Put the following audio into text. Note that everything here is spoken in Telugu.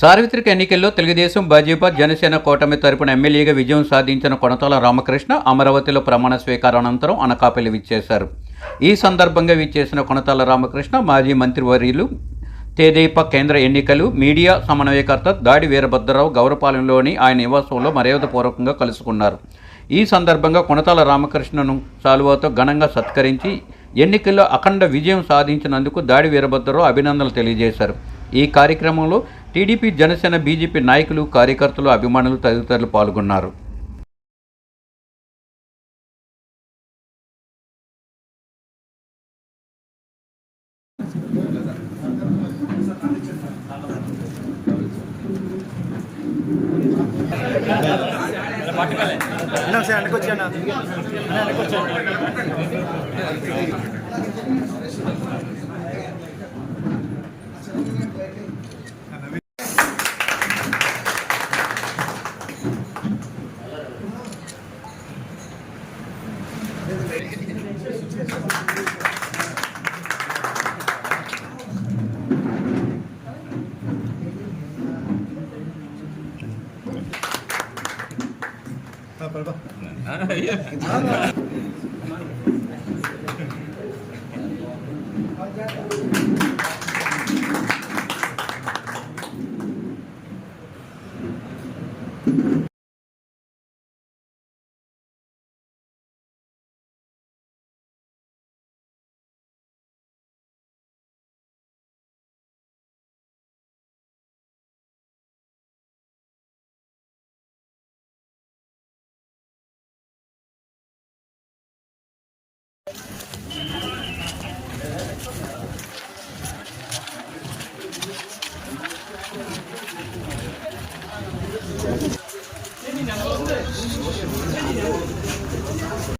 సార్వత్రిక ఎన్నికల్లో తెలుగుదేశం భాజపా జనసేన కూటమి తరపున ఎమ్మెల్యేగా విజయం సాధించిన కొనతల రామకృష్ణ అమరావతిలో ప్రమాణ స్వీకారానంతరం అనకాపల్లి విచ్చేశారు. ఈ సందర్భంగా విచ్చేసిన కొనతల రామకృష్ణ మాజీ మంత్రివర్యులు తేదీప కేంద్ర ఎన్నికలు మీడియా సమన్వయకర్త దాడి వీరభద్రరావు గౌరపాలెంలోని ఆయన నివాసంలో మర్యాదపూర్వకంగా కలుసుకున్నారు. ఈ సందర్భంగా కొనతాల రామకృష్ణను సాలువాతో ఘనంగా సత్కరించి ఎన్నికల్లో అఖండ విజయం సాధించినందుకు దాడి వీరభద్రరావు అభినందనలు తెలియజేశారు. ఈ కార్యక్రమంలో టీడీపీ జనసేన బీజేపీ నాయకులు కార్యకర్తలు అభిమానులు తదితరులు పాల్గొన్నారు. అన్న ఒకసారి అన్న. 밟아. 아, 예. 괜찮아.